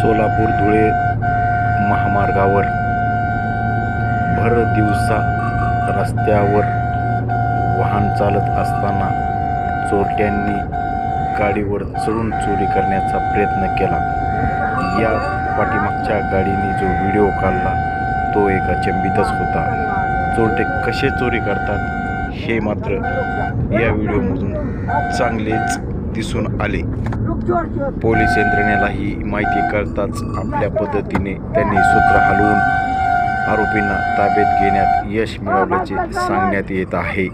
सोलापूर धुळे महामार्गावर भर दिवसा रस्त्यावर वाहन चालत असताना चोरट्यांनी गाडीवर चढून चोरी करण्याचा प्रयत्न केला. या पाठीमागच्या गाडीने जो व्हिडिओ काढला तो एका चंबितच होता. चोरटे कसे चोरी करतात हे मात्र या व्हिडिओमधून चांगलेच दिसून आले. पोलीस यंत्रणेलाही माहिती कळताच आपल्या पद्धतीने त्यांनी सूत्र हलवून आरोपींना ताब्यात घेण्यात यश मिळवल्याचे सांगण्यात येत आहे.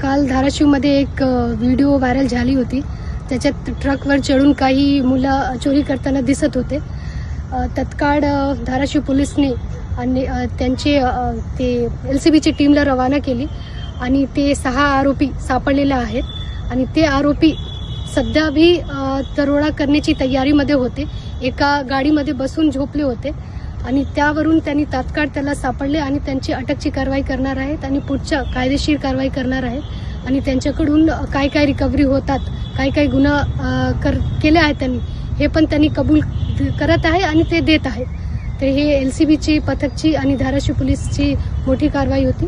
काल धाराशिवमध्ये एक व्हिडिओ व्हायरल झाली होती. त्याच्यात ट्रकवर चढून काही मुलं चोरी करताना दिसत होते. तत्काळ धाराशिव पोलिसने आणि त्यांचे ते एल सी बीची टीमला रवाना केली. आणि ते सहा आरोपी सापडलेले आहेत. आणि ते आरोपी सध्या भी दरोडा करण्याची तयारीमध्ये होते. एका गाडीमध्ये बसून झोपले होते. आणि त्यावरून त्यांनी तात्काळ त्याला सापडले आणि त्यांची अटकची कारवाई करणार आहेत आणि पुढच्या कायदेशीर कारवाई करणार आहेत. आणि त्यांच्याकडून काय काय रिकव्हरी होतात काय काय गुन्हा कर केले आहेत त्यांनी हे पण त्यांनी कबूल करत आहे आणि ते देत आहेत. तर हे एल सी बीची पथकची आणि धाराशिव पोलीसची मोठी कारवाई होती.